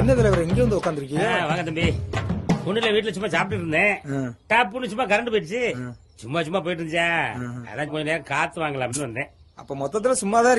என்ன தலைவர் இங்க வந்து உட்காந்துருக்கீங்க வாங்க தம்பி. ஒண்ணுல வீட்டுல சும்மா சாப்பிட்டு இருந்தேன். டாப்புன்னு சும்மா கரண்ட் போயிடுச்சு. சும்மா சும்மா போயிட்டு இருந்துச்சா அதான் கொஞ்ச நேரம் காத்து வாங்கலாம் அப்படின்னு வந்தேன். அப்ப மொத்தத்துல சும்மா தான்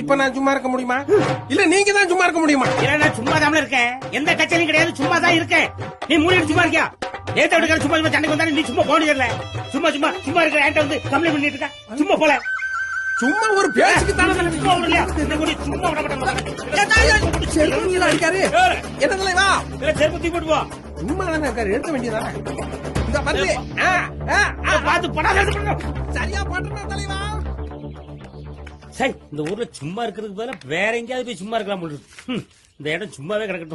இப்ப நான் சும்மா இருக்க முடியுமா? இல்ல நீங்க தான் சும்மா இருக்க முடியுமா? இல்ல நான் சும்மா தான் இருக்கேன். எந்த கட்சியிலும் கிடையாது சும்மா தான் இருக்கேன். நீ மூணு சும்மா இருக்கியா? ஏத்த விட்டுக்கார சும்மா சும்மா சண்டைக்கு வந்தாலும் நீ சும்மா போன இல்ல சும்மா சும்மா சும்மா இருக்கிற என்கிட்ட வந்து கம்ப்ளைண்ட் பண்ணிட்டு இருக்க? சும்மா போல. சும்மா ஒரு பேச்சுக்கு தானே சும்மா விடலையா சும்மா விட மாட்டேன் செருப்பு அடிக்காரு என்ன தலைவா செருப்பு தூக்கி போட்டு போ சும்மா தானே இருக்காரு எடுக்க வேண்டியதானே இந்த வந்து. பார்த்து படாத சரியா போட்டுனா தலைவா. சரி இந்த ஊர்ல சும்மா இருக்கிறதுக்கு பதிலாக வேற எங்கேயாவது போய் சும்மா இருக்கலாம் போல இந்த இடம் சும்மாவே கிடக்கட்டும்.